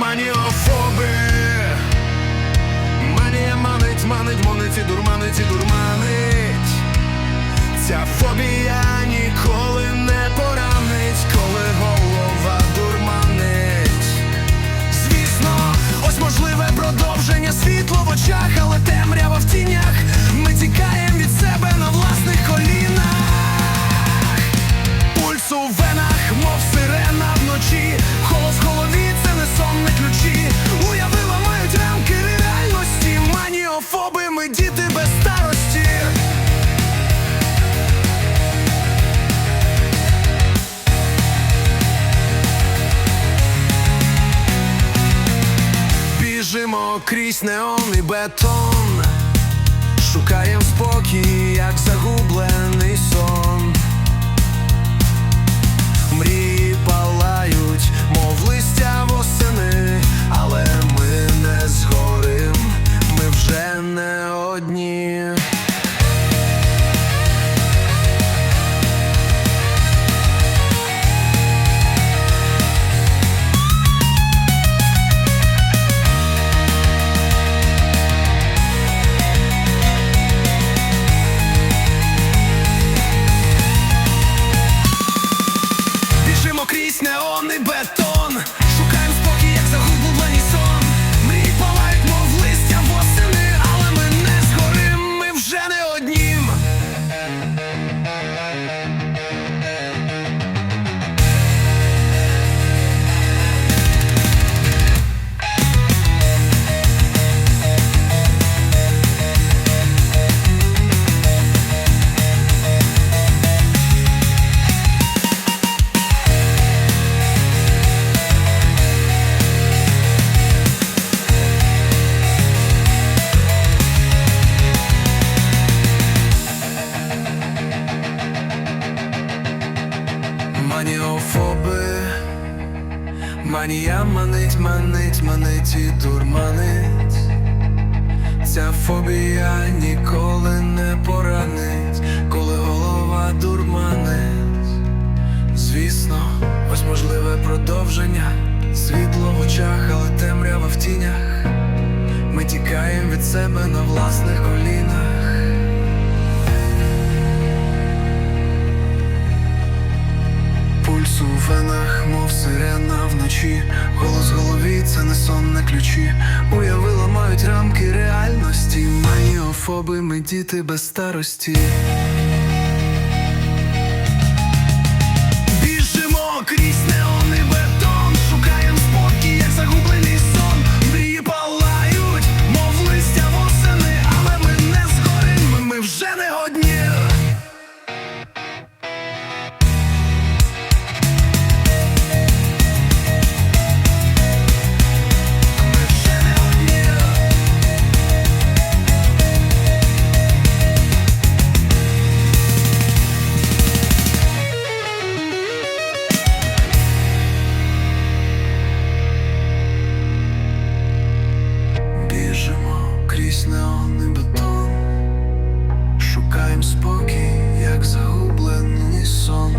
Маніофоби. Манія манить, манить, монить і дурманить, дурманить. Ця фобія ніколи не поранить, коли голова дурманить. Звісно, ось можливе продовження світло в очах, але темрява в тінях. Ми тікаємо від себе на власних Маніофоби, ми діти без старості. Біжимо крізь неон і бетон, шукаєм спокій, як загублений сон. Біжимо крізь неон і бетон Маніофоби. Манія манить, манить, манить і дурманить. Ця фобія ніколи не поранить, коли голова дурманить. Звісно, ось можливе продовження. Світло в очах, але темрява в тінях. Ми тікаємо від себе на власних колінах Пульс у венах, мов сирена вночі, голос в голові це не сон, не ключі. Уяви ламають рамки реальності. Маніофоби, ми діти без старості. неонний спокій, як загублений сон.